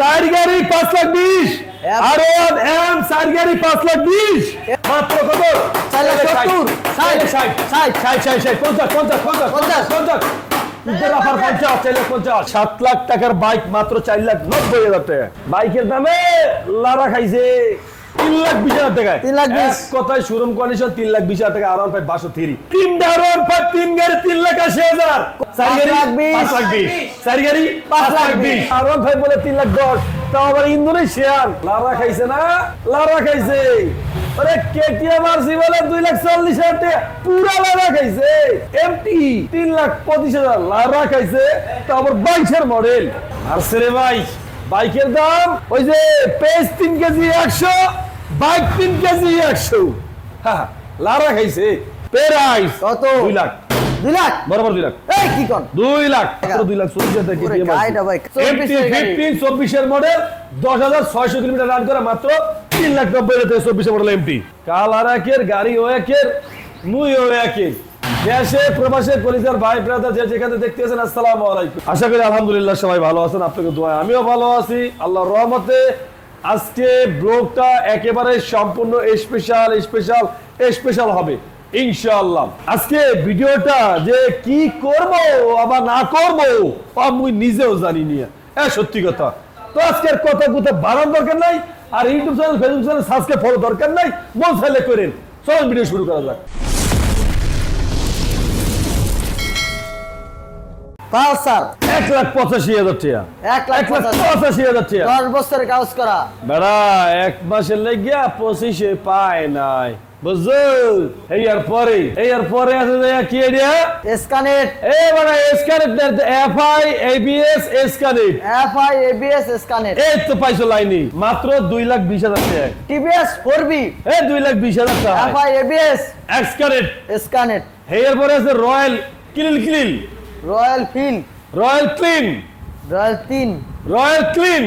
চার গাড়ি পাঁচ লাখ বিশ। আর ওয়ান এম চার গাড়ি পাঁচ লাখ বিশ। মাত্র কত? চার লাখ সত্তর, ষাট, ষাট ষাট ষাট ষাট ষাট পঞ্চাশ পঞ্চাশ পঞ্চাশ পঞ্চাশ। পঞ্চাশ। সাত লাখ টাকার বাইক মাত্র চার লাখ নব্বই হাজার টাকা। বাইকের দামে লারা খাইছে। তিন লাখ বিশ হাজার টাকায়। তিন লাখ বিশ। কথায় শোরুম কন্ডিশন তিন লাখ বিশ হাজার টাকা পাই বাসো থ্রি। আরাম পাই তিন গাড়ি তিন লাখ আশি হাজার। চার গাড়ি। পাঁচ লাখ বিশ। চার গাড়ি পাঁচ লাখ বিশ। ভাই বলে তিন লাখ দশ। তাও আবার ইন্দোনেশিয়ান। লারা খাইছে না? লারা খাইছে। আরে কেটিএম আরসি বলে দুই লাখ চল্লিশ হাজার টাকা পুরা লারা খাইছে। এমটি তিন লাখ পঁচিশ হাজার লারা খাইছে। তাও আবার বাইশের মডেল আরসে রে ভাই। বাইকের দাম ওই যে পেজ তিন কেজি একশো বাইক তিন কেজি একশো। হ্যাঁ লারা খাইছে। পেরাইস কত? দুই লাখ। দুই লাখ? বরাবর দুই লাখ। এই কি কন? দুই লাখ দুই লাখ? চল্লিশ হাজার টাকা ওরে KTM গাইডা ভাই, আছে। 24 MT এর গাড়ি। 15 চব্বিশের মডেল দশ হাজার ছয়শো কিলোমিটার রান করে মাত্র তিন লাখ নব্বই হাজার চব্বিশের মডেল এমটি কাল আর একের গাড়ি ও একের মুই ও একের। আজকে ভিডিওটা যে কি করব আবার না করব আমি নিজেও জানি এ, সত্যি কথা। তো আজকের কথা কথা বাড়ানোর দরকার নাই, আর YouTube channel Facebook channel follow দরকার নাই মন চাইলে করেন ভিডিও শুরু করা যাক। পালসার এক লাখ পঁচাশি হাজার টাকা। এক লাখ পঁচাশি। হাজার টাকা। দশ বছরের কাগজ করা। বেড়া এক মাসের লেগিয়া পঁচিশে পায় নাই। বুঝছ? এই আর পরে এই আর পরে আছে কি এরিয়া স্কানেট এই বেড়া স্ক্যানেট এফ আই এবিএস স্ক্যানেট এফ আই এবিএস স্কানেট এই তো পাইছো লাইনি। মাত্র দুই লাখ বিশ হাজার টাকা। দুই লাখ হাজার এফ আই এবিএস এর পরে আছে Royal clean clean Royal feel Royal clean. Royal তিন। Royal clean.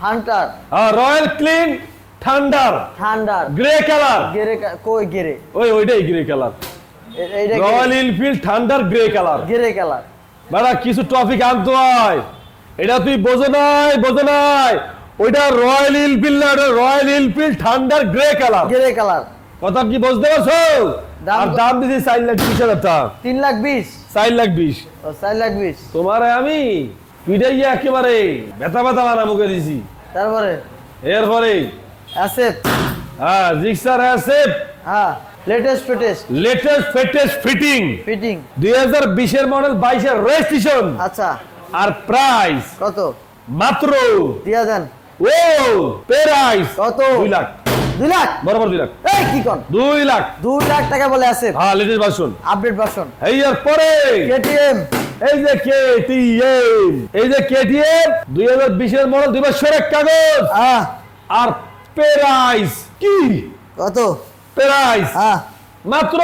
Hunter. Royal clean thunder thunder. Grey colour. Grey কই গেরে? ওই ওইটাই গ্রে কালার। এইটা Royal Enfield thunder grey colour. Grey colour. বেড়া কিছু টপিক আনতে হয়। এটা তুই বোঝো নাই বোঝো নাই। ওইটা রয়্যাল এনফিল্ড না ওটা Royal Enfield thunder grey colour. Grey colour. কথা কি বুঝতে পারছ? আর দাম দিছি চার লাখ বিশ হাজার টাকা। তিন লাখ বিশ? চার লাখ বিশ। ও চার লাখ বিশ। তোমারে আমি পিটাইয়া একেবারে ব্যথা ব্যথা মারা মুখে দিছি। তারপরে? এরপরে? অ্যাসেট হ্যাঁ জিক্সার অ্যাসেপ। হ্যাঁ latest fittest. Latest fittest fitting. Fitting. দুই হাজার বিশের মডেল বাইশের রেজিস্ট্রেশন। আচ্ছা। আর প্রাইস কত? মাত্র দিয়া দেন। ও প্রাইস কত? দুই লাখ। দুই লাখ? বরাবর দুই লাখ। এই কি কোন? দুই লাখ। দুই লাখ টাকা বলে আছে। হ্যাঁ লেটেস্ট ভার্সন আপডেট ভার্সন এই আর পরে। কেটিএম এই যে কেটিএম এই যে কেটিএম দুই হাজার বিশের মডেল দুই বছরের কাগজ। হ্যাঁ। আর প্রাইস কি? কত? প্রাইস হ্যাঁ। মাত্র?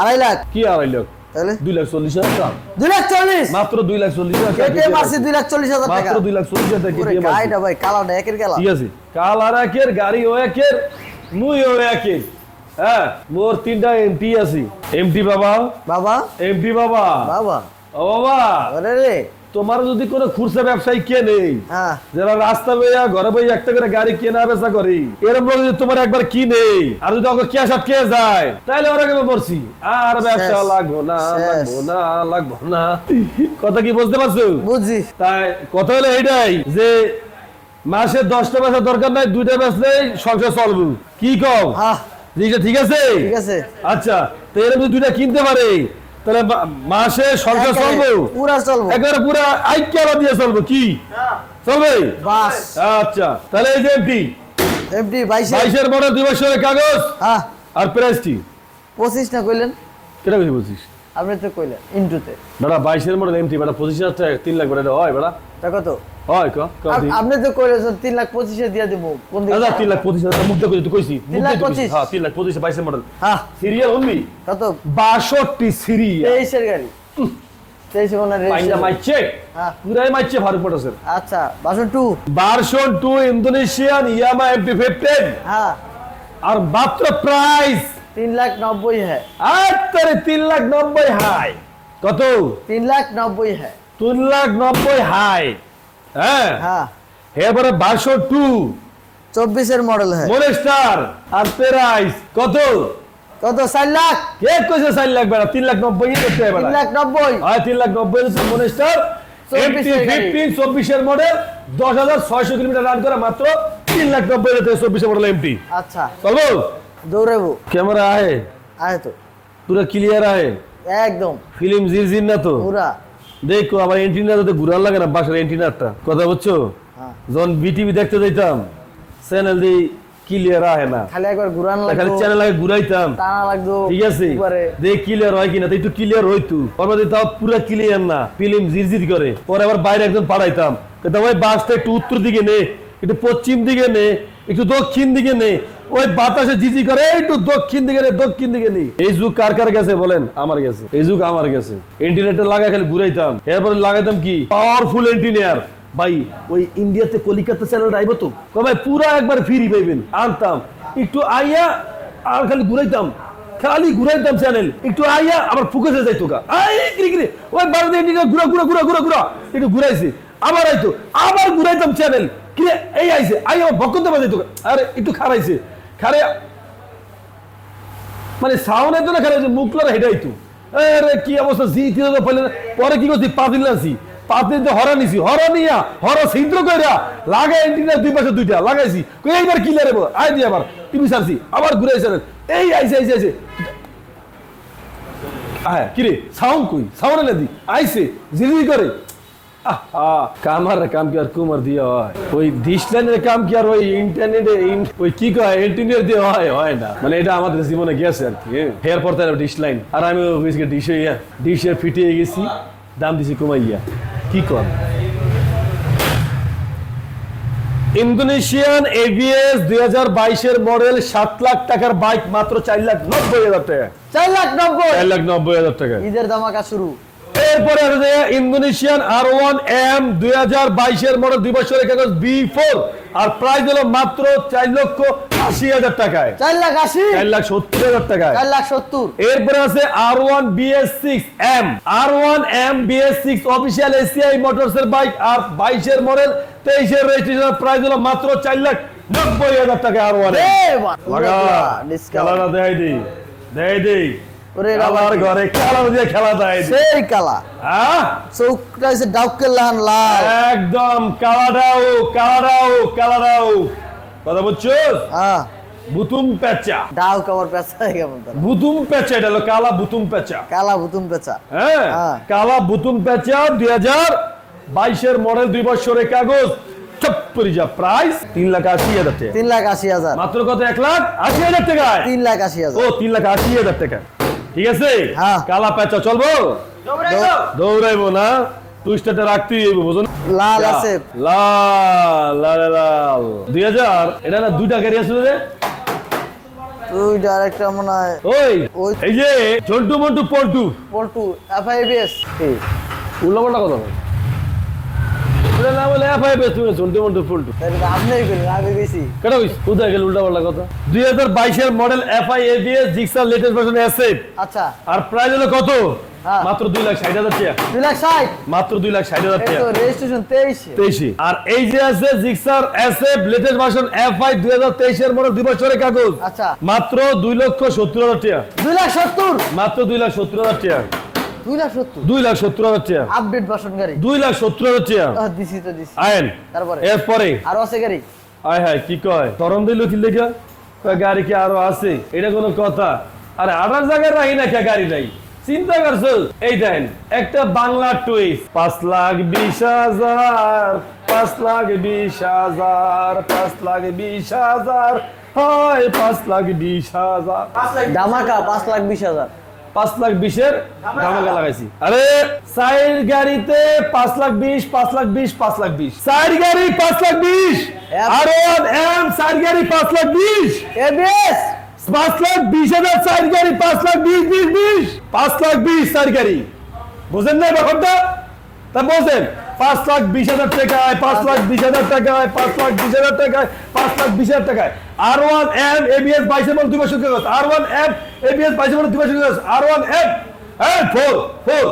আড়াই লাখ। কি আড়াই লাখ? তাহলে? দুই লাখ চল্লিশ হাজার দাম দুই লাখ চল্লিশ? মাত্র দুই লাখ চল্লিশ হাজার কেটিএম আছে দুই লাখ চল্লিশ হাজার মাত্র দুই লাখ চল্লিশ হাজার KTM আছে। গাইডা ভাই কালার একের কালার ঠিক আছে। কালার একের গাড়ি ও একের মুই ও একের। হ্যাঁ মোর তিনটা এমটি আছে। এমটি বাবা। বাবা। এমটি বাবা। বাবা। ও বাবা। রে। তোমার যদি কোনো খুচরা ব্যবসায়ী কে নেই হ্যাঁ। যারা রাস্তা বইয়া ঘরে বই একটা করে গাড়ি কেনা বেচা করি এরকম যদি তোমার একবার কিনে আর যদি ওকে ক্যাশ আটকে যায় তাহলে ওরা কেমন পড়ছি আর ব্যবসা লাগবো না লাগবো না লাগবো না। কথা কি বুঝতে পারছ? বুঝছি। তাই কথা হলো এইটাই যে মাসে দশটা বেচা দরকার নাই দুইটা বেচলেই সংসার চলবে। কি জিনিসটা ঠিক আছে? ঠিক আছে। আচ্ছা তো এরকম দুইটা কিনতে পারে তাহলে মাসে সরকার চলবো? পুরা চলবো। একেবারে পুরা আইকিয়া দিয়ে চলবো কি? চলবে? বাস। আচ্ছা তাহলে এই যে এমডি। বাইশে বাইশের। বড় দুই বছরের কাগজ হ্যাঁ। আর প্রাইসটি পঁচিশ না কইলেন? কেটা বেশি বলছিস আপনি তো কইলেন ইন্টুতে। বেটা বাইশের মডেল এমটি বেটা পঁচিশ হাজার টাকা তিন লাখ বেটা হয় বেটা তা কত? হয় ক আপনি তো কইলেছেন তিন লাখ পঁচিশে দিয়ে দিব কোন দিকে আচ্ছা তিন লাখ পঁচিশ হাজার মুখ দেখো তুই কইছি তিন লাখ পঁচিশ? হ্যাঁ তিন লাখ পঁচিশ বাইশের মডেল হ্যাঁ। সিরিয়াল অনলি কত বাষট্টি সিরিয়াল। তেইশের গাড়ি। তেইশে কোন পাইনা মাইছে হ্যাঁ। পুরাই মাইছে আচ্ছা version two version two Indonesian Yamaha MT fifteen হ্যাঁ। আর মাত্র প্রাইস তিন লাখ নব্বই হ্যাঁ। আর তিন লাখ নব্বই হাই কত? তিন লাখ নব্বই হ্যাঁ। তিন লাখ নব্বই হাই হ্যাঁ। হ্যাঁ। এরপরে বারশো টু চব্বিশের মডেল হ্যাঁ। মনেস্টার আর প্রাইস কত? কত? চার লাখ। কে কইছে চার লাখ বেড়া? তিন লাখ নব্বই করতে হবে তিন লাখ নব্বই। হয় তিন লাখ নব্বই হচ্ছে মনেস্টার। এমটি 24 এর গাড়ি। ফিফটিন চব্বিশের মডেল। দশ হাজার ছয়শো কিলোমিটার রান করে মাত্র তিন লাখ নব্বই চব্বিশের মডেল এমটি আচ্ছা। চলবো? দৌড়াবো। ক্যামেরা তো। পুরো ক্লিয়ার আহে? একদম। ফিল্ম না তো? পুরা। দেখো আমার এন্টিনার তো ঘুরার লাগে না বাসার এন্টিনারটা কথা বুঝছ? হ্যাঁ। যখন বিটিভি দেখতে যাইতাম চ্যানেল দি ক্লিয়ার আহে না। খালি একবার ঘুরান খালি চ্যানেল আগে ঘুরাইতাম। টানা লাগতো ঠিক আছে? দেখ ক্লিয়ার হয় কিনা একটু ক্লিয়ার হইতো পরে তাও পুরো ক্লিয়ার না। ফিল্ম জিরজির করে। পরে আবার বাইরে একজন পাঠাইতাম। ওই বাসটা একটু উত্তর দিকে নে একটু পশ্চিম দিকে নে। একটু দক্ষিণ দিকে নে ওই বাতাসে জিজি করে একটু দক্ষিণ দিকে নে, দক্ষিণ দিকে নে। এই যুগ কার কার গেছে বলেন? আমার গেছে। এই যুগ আমার গেছে। ইন্টারনেটে লাগাই খালি ঘুরাইতাম। এরপরে লাগাইতাম কি? পাওয়ারফুল ইঞ্জিনিয়ার ভাই, ওই ইন্ডিয়াতে কলিকাতা চ্যানেল আইব তো? কবে পুরা একবার ফিরি পাইবেন। আনতাম। একটু আইয়া আর খালি ঘুরাইতাম। খালি ঘুরাইতাম চ্যানেল একটু আইয়া আবার ফুকেছে যাইতো গা। আই, কিরি কিরি। ওই ইন্ডিয়া ঘুরা ঘুরা ঘুরা ঘুরা ঘুরা। একটু ঘুরাইছে। আবার আইতো। আবার ঘুরাইতাম চ্যানেল এই আইছে। আই আবার বকতে বাজাইতো। আরে, একটু খারাইছে খারে মানে এত না খারাইছে মুখ লড়া হেঁটাইতো আরে, কি অবস্থা? জি, তিন পাইলে পরে কি করছি? পাতিল আছি পাতিল তো হরা নিছি। হরা নিয়া, হরা ছিদ্র কইরা দুই পাশে দুইটা লাগাইছি। কই, এইবার কি লারে আই দি আবার, টিভি সারছি আবার ঘুরাইছে এই আইছে আইছে আইছে। কিরে? সাউন্ড কই? সাউন্ড না দি। আইছে জিজি করে। কামার কাম কি আর কুমার দিয়ে হয়? ওই ডিসলাইনের কাম কি আর ওই ইন্টারনেটে ওই কি কয় ইন্টারনেট দিয়ে হয় হয় না। মানে এটা আমাদের জীবনে গেছে আর কি হেয়ার পর তার ডিসলাইন আর আমি ডিশে ডিশে ফিটিয়ে গেছি দাম দিছি কমাইয়া। কি কর? ইন্দোনেশিয়ান এভিএস দুই হাজার বাইশের মডেল সাত লাখ টাকার বাইক মাত্র চার লাখ নব্বই হাজার টাকা। চার লাখ নব্বই। চার লাখ নব্বই হাজার টাকা। ঈদের ধামাকা শুরু। এরপরে ইন্দোনেশিয়ান আর ওয়ান এম দুই হাজার বাইশের মডেল দুই বছরের কাগজ বি ফোর আর প্রাইস হলো মাত্র চার লক্ষ আশি হাজার টাকায়। চার লাখ আশি? চার লাখ সত্তর হাজার টাকায়। চার লাখ সত্তর। এরপরে আছে R one BS six M R one M BS six official ACI Motors এর বাইক আর বাইশের মডেল তেইশের রেজিস্ট্রেশন প্রাইস হলো মাত্র চার লাখ নব্বই হাজার টাকা আর ওয়ান দেয় দিই। দেয় দিই। ওরে। ঘরে খেলা সেই কালা। হ্যাঁ? চৌকটা হচ্ছে ডাউকের লাহান লাল। একদম কালাডাও কালাডাও কালাডাও কথা বুঝছ হ্যাঁ। বুতুম পেঁচা। ডাউ কাবার পেঁচা বুতুম পেঁচা এটা হলো কালা বুতুম পেঁচা। কালা পেঁচা। হ্যাঁ? হ্যাঁ। কালা বুতুম পেঁচা দুই হাজার বাইশের মডেল দুই বছরের কাগজ। চপ্পরি যা প্রাইস তিন লাখ আশি হাজার টাকা। তিন লাখ আশি হাজার। মাত্র কত? এক লাখ আশি হাজার টাকায়? তিন লাখ আশি হাজার। ও তিন লাখ আশি হাজার টাকা ঠিক আছে? হ্যাঁ। কালা পেঁচা চলবো? দৌড়াইবো। না টুইস্টারটা রাখতেই বুঝুন লাল আছে। লাল লাল লাল। দুই হাজার এটা না দুইটা গাড়ি আছে রে তুই মনে হয় ওই এই যে চন্টু মন্টু পল্টু। পল্টু এফআইবিএস উল্লাপটা কথা বল না বলে এফ আই তুমি চন্টু মন্টু পল্টু আপনি করেন আমি গেছি কেন কইস? কোথায় গেল উল্টা পাল্টা কথা? দুই হাজার model F ABS Gixxer latest version SF আচ্ছা। আর প্রাইস হলো কত? হ্যাঁ। মাত্র দুই লাখ ষাট হাজার টাকা। দুই লাখ ষাট? মাত্র দুই লাখ ষাট হাজার এই টাকা। তো রেজিস্ট্রেশন তেইশে। তেইশে আর এই যে আছে Gixxer SF latest version F I দুই হাজার তেইশের মডেল দুই বছরের কাগজ। আচ্ছা। মাত্র দুই লক্ষ সত্তর হাজার টাকা। দুই লাখ সত্তর? মাত্র দুই লাখ সত্তর হাজার টাকা। দুই লাখ সত্তর। দুই লাখ সত্তর হাজার টাকা। আপডেট গাড়ি। দুই লাখ সত্তর হাজার টাকা। দিছি তো দিছি। আইন তারপরে? এরপরে? আরও আছে গাড়ি? আয় হায় কি কয়? তরম দিল কি লেখা কয় গাড়ি কি আরও আছে? এটা কোনো কথা। আরে আঠার জায়গায় রাখি না কে গাড়ি নাই? চিন্তা করছ? এই দেন একটা বাংলা টুইস্ট পাঁচ লাখ বিশ হাজার পাঁচ লাখ বিশ হাজার পাঁচ লাখ বিশ হাজার। হয় পাঁচ লাখ বিশ হাজার। ধামাকা পাঁচ লাখ বিশ হাজার। পাঁচ লাখ বিশের ধামাকা লাগাইছি। আরে চার গাড়িতে পাঁচ লাখ বিশ পাঁচ লাখ বিশ পাঁচ লাখ বিশ। চার গাড়ি পাঁচ লাখ বিশ। আর এম সাইড গাড়ি পাঁচ লাখ বিশ। এবিএস। পাঁচ লাখ বিশ হাজার চার গাড়ি পাঁচ লাখ বিশ বিশ বিশ। পাঁচ লাখ বিশ চার গাড়ি। বুঝেন না ব্যাপারটা? তা বলছেন পাঁচ লাখ বিশ হাজার টাকায় পাঁচ লাখ বিশ হাজার টাকায় পাঁচ লাখ বিশ হাজার টাকায় পাঁচ লাখ বিশ হাজার টাকায় আর ওয়ান এম এবিএস বাইশের মধ্যে দুই বছর কাগজ আর ওয়ান এম এবিএস বাইশের মধ্যে দুই বছর কাগজ আর ওয়ান এম হ্যাঁ four four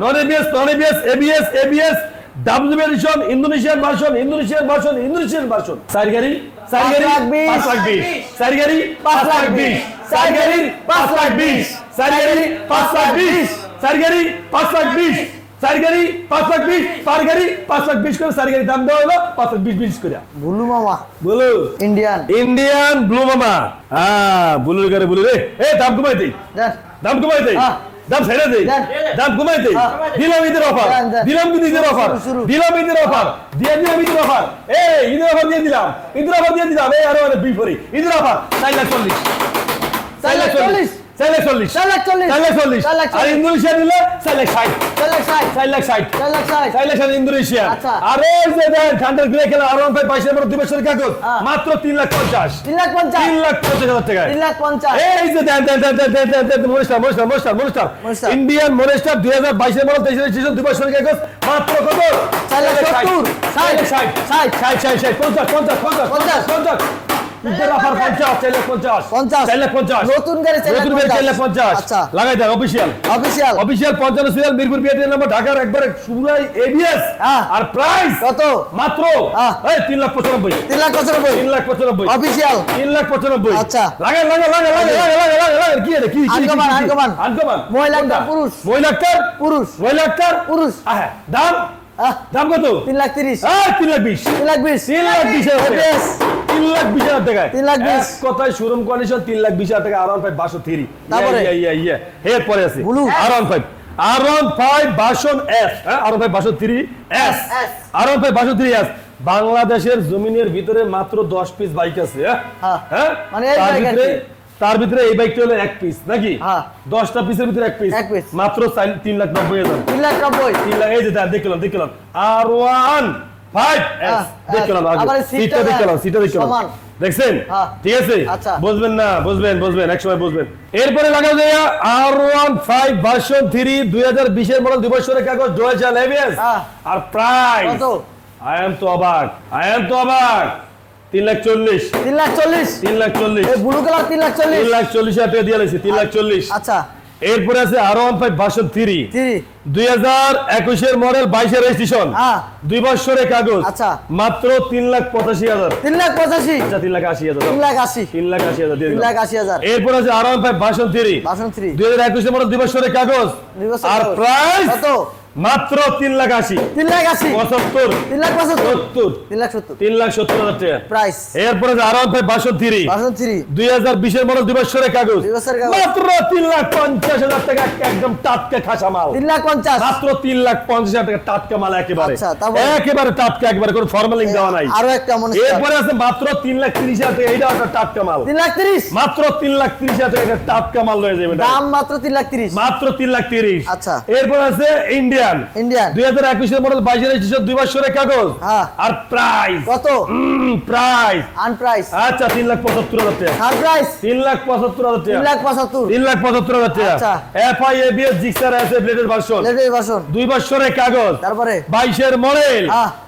non ABS non ABS ABS ABS W edition Indonesian version Indonesian version Indonesian version চার গাড়ি চার গাড়ি লাখ বিশ। পাঁচ লাখ বিশ চার গাড়ি পাঁচ লাখ বিশ চার গাড়ি পাঁচ লাখ বিশ চার গাড়ি পাঁচ লাখ বিশ চার গাড়ি পাঁচ লাখ বিশ চার গাড়ি পাঁচ লাখ বিশ পার গাড়ি পাঁচ লাখ বিশ করে চার গাড়ি দাম দেওয়া হলো পাঁচ লাখ বিশ বিশ করে। ভুলু মামা। বলো। ইন্ডিয়ান। ইন্ডিয়ান ব্লু মামা। হ্যাঁ বুলুর গাড়ি বুলু রে। এ দাম কমাই দেই। দাম কমাই দেই। দাম ছেড়ে দেই। দাম কমাই দেই। দিলাম ঈদের অফার। দিলাম কিন্তু ঈদের অফার। দিলাম ঈদের অফার। দিয়ে দিলাম ঈদের অফার। এই ঈদের অফার দিয়ে দিলাম। ঈদের অফার দিয়ে দিলাম। এই আরও অনেক বিফরি ঈদের অফার। চার লাখ চল্লিশ। চার লাখ চল্লিশ। চার চল্লিশ। চার লাখ চল্লিশ। চার লাখ চল্লিশ। আর ইন্দোনেশিয়া নিলে চার লাখ ষাট। চার লাখ ষাট। চার লাখ ষাট। চার লাখ ষাট। চার লাখ ষাট ইন্দোনেশিয়া। আচ্ছা। আর এই যে দেন ঠান্ডার গ্রে খেলা আরও ভাই বাইশের মতো দুই বছরের কাগজ হ্যাঁ। মাত্র তিন লাখ পঞ্চাশ। তিন লাখ পঞ্চাশ। তিন লাখ পঞ্চাশ হাজার টাকায়। তিন লাখ পঞ্চাশ। এই যে দেন দেন দেন দেন দেন দেন দেন মনিস্টার মনিস্টার মনিস্টার মনিস্টার মনিস্টার। ইন্ডিয়ান মনিস্টার দুই হাজার বাইশের মতো তেইশের রেজিস্ট্রেশন দুই বছরের কাগজ মাত্র কত? চার লাখ সত্তর, ষাট। ষাট। ষাট, ষাট ষাট ষাট পঞ্চাশ পঞ্চাশ পঞ্চাশ পঞ্চাশ। পঞ্চাশ। পুরুষ। পুরুষ। দাম? দাম কত? তিন লাখ তিরিশ। তিন লাখ বিশ। তিন লাখ বিশ। তিন লাখ বিশ তিন লাখ বিশ হাজার টাকায়। তিন লাখ বিশ। কথায় শোরুম কন্ডিশন তিন লাখ বিশ হাজার টাকা আর ওয়ান ফাইভ বাসো থ্রি। তারপরে? এর পরে আছে। আর ওয়ান ফাইভ আর ওয়ান ফাইভ বাসন এস হ্যাঁ আর ওয়ান ফাইভ বাসো থ্রি এস আর ওয়ান ফাইভ বাসো থ্রি এস বাংলাদেশের জমিনের ভিতরে মাত্র দশ পিস বাইক আছে হ্যাঁ? হ্যাঁ। মানে তার ভিতরে এই বাইকটা হলো এক পিস নাকি। দশটা পিসের ভিতরে এক পিস মাত্র তিন লাখ নব্বই হাজার। তিন লাখ নব্বই। তিন লাখ এই যে দেখলাম দেখলাম আর ওয়ান দেখলাম সমান। দেখছেন? হ্যাঁ। ঠিক আছে। বুঝবেন না বুঝবেন বুঝবেন এক বুঝবেন। এরপরে লাগা যায় R one five version three দুই হাজার বিশের মডেল দুই বছরের কাগজ ডোয়েচাল এবিএস। আর প্রাইস আই এম তো অবাক আই এম তো অবাক। তিন লাখ চল্লিশ। তিন লাখ চল্লিশ? তিন লাখ চল্লিশ। ব্লু কালার তিন লাখ চল্লিশ। তিন লাখ চল্লিশ হাজার টাকা দিয়ে লাগছে তিন লাখ চল্লিশ। আচ্ছা। এরপরে আছে R one five version three দুই হাজার একুশের মডেল বাইশের রেজিস্ট্রেশন। দুই বছরের কাগজ। আচ্ছা। মাত্র তিন লাখ পঁচাশি হাজার। তিন লাখ পঁচাশি? আচ্ছা তিন লাখ আশি হাজার। তিন লাখ আশি। তিন লাখ আশি হাজার তিন লাখ আশি হাজার। এরপর আছে R one five version three version three দুই হাজার একুশের মডেল দুই বছরের কাগজ। আর। প্রাইস কত? মাত্র তিন লাখ আশি তিন লাখ আশি পঁচাত্তর তিন লাখ পঁচাত্তর তিন লাখ সত্তর তিন লাখ সত্তর হাজার টাকা প্রাইস এরপরে R one three version three দুই হাজার বিশের দুই বছরের কাগজ। মাত্র তিন লাখ পঞ্চাশ হাজার টাকা একদম টাটকা খাসা মাল তিন লাখ পঞ্চাশ মাত্র তিন লাখ পঞ্চাশ হাজার টাকা টাটকা মাল একেবারে আচ্ছা, একেবারে টাটকা একেবারে কোনো ফর্মালিং দেওয়া নাই আরও একটা মনে এরপরে আছে মাত্র তিন লাখ তিরিশ হাজার টাকা এইটা একটা টাটকা মাল তিন লাখ তিরিশ মাত্র তিন লাখ তিরিশ হাজার টাকা টাটকা মাল রয়ে যাবে দাম মাত্র তিন লাখ তিরিশ মাত্র তিন লাখ তিরিশ আচ্ছা। এরপর আছে ইন্ডিয়ান ইন্ডিয়ান 2021 এর মডেল 22 এর রেজিস্ট্রেশন দুই বছর কাগজ। হ্যাঁ। আর প্রাইস কত? প্রাইস আন প্রাইস আচ্ছা তিন লাখ 75 হাজার টাকা। আন প্রাইস তিন লাখ 75 হাজার টাকা। তিন লাখ 75 3 লাখ 75 হাজার টাকা। আচ্ছা। F FI ABS Gixxer S এ ব্লেডের ভার্সন ব্লেডের ভার্সন দুই বছরের কাগজ। তারপরে? 22 এর মডেল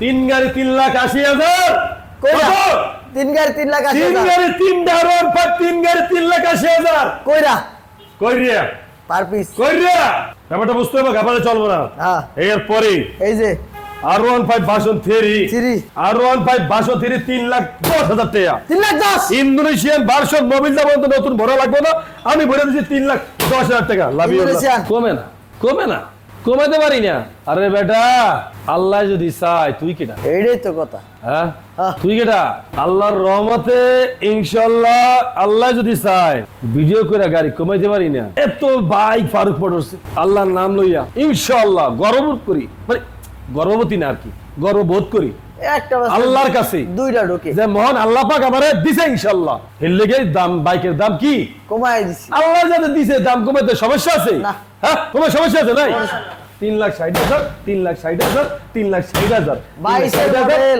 তিন গাড়ি তিন লাখ আশি হাজার। তিন গাড়ি তিন লাখ তিন গাড়ি তিন ডারন পার তিন গাড়ি তিন লাখ আশি হাজার। কইরা কই রিয়া পার পিস। কই রিয়া ব্যাপারটা বুঝতে হবে ব্যাপারে চলবো না। হ্যাঁ। এরপরে এই যে। R one five version three. R one five version three তিন লাখ দশ হাজার টাকা। তিন লাখ দশ? ইন্দোনেশিয়ান ভার্সন মোবিল নতুন ভরা লাগবে না। আমি ভরে দিচ্ছি তিন লাখ দশ হাজার টাকা। লাভ ইন্দোনেশিয়ান। কমে না। কমে না। কমাতে পারি না। আরে বেটা আল্লাহ যদি চাই তুই কেটা এইটাই তো কথা। হ্যাঁ? হ্যাঁ। তুই কেটা আল্লাহর রহমতে ইনশাল্লাহ আল্লাহ যদি চাই ভিডিও করে গাড়ি কমাইতে পারি না। এত বাইক ফারুক পড়ছে। আল্লাহর নাম লইয়া ইনশাল্লাহ গর্ববোধ করি। মানে গর্ভবতী না আর কি গর্ববোধ করি। আল্লাহর কাছে। দুইটা ঢোকে। যে মহান আল্লাহ পাক আমারে দিছে ইনশাল্লাহ এর লেগে দাম বাইকের দাম কি? কমাই দিছি। আল্লাহ যাতে দিছে দাম কমাতে সমস্যা আছে? না। হ্যাঁ কোনো সমস্যা আছে নাই তিন লাখ ষাট হাজার তিন লাখ ষাট হাজার তিন লাখ ষাট হাজার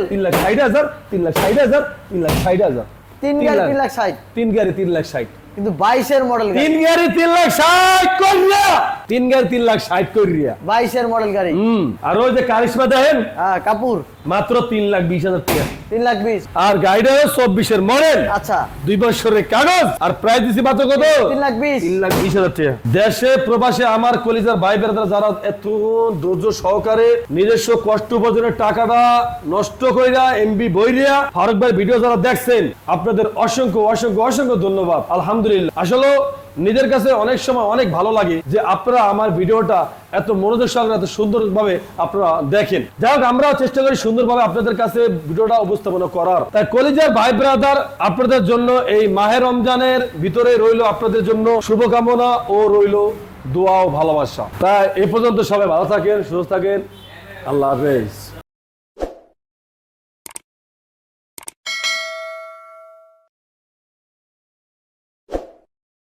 তিন লাখ ষাট হাজার তিন লাখ ষাট হাজার তিন লাখ ষাট হাজার তিন গাড়ি তিন লাখ ষাট তিন গাড়ি তিন লাখ ষাট কিন্তু বাইশের মডেল তিন গাড়ি তিন লাখ ষাট করিয়া তিন গাড়ি তিন লাখ ষাট করিয়া বাইশের মডেল গাড়ি। হুম আর ওই যে কারিশমা দেখেন? হ্যাঁ কাপুর। মাত্র তিন লাখ বিশ হাজার টাকা। তিন লাখ বিশ। আর গাড়িটা চব্বিশের মডেল আচ্ছা। দুই বছরের কাগজ। আর প্রায় দিছি মাত্র কত? তিন লাখ বিশ। তিন লাখ বিশ হাজার টাকা। দেশে প্রবাসে আমার কলিজার ভাই বেড়াদার যারা এত ধৈর্য সহকারে নিজস্ব কষ্ট উপার্জনের টাকাটা নষ্ট কইরা এমবি বইরিয়া ফারুক ভাই ভিডিও যারা দেখছেন আপনাদের অসংখ্য অসংখ্য অসংখ্য ধন্যবাদ। আলহামদুলিল্লাহ। আসলে নিজের কাছে অনেক সময় অনেক ভালো লাগে যে আপনারা আমার ভিডিওটা এত মনোযোগ সহকারে, এত সুন্দরভাবে আপনারা দেখেন। যাই হোক, আমরাও চেষ্টা করি সুন্দরভাবে আপনাদের কাছে ভিডিওটা উপস্থাপনা করার। তাই কলেজের ভাই ব্রাদার আপনাদের জন্য এই মাহে রমজানের ভিতরে রইল আপনাদের জন্য শুভকামনা ও রইল দোয়া ও ভালোবাসা। তাই এ পর্যন্ত সবাই ভালো থাকেন, সুস্থ থাকেন। আল্লাহ হাফেজ।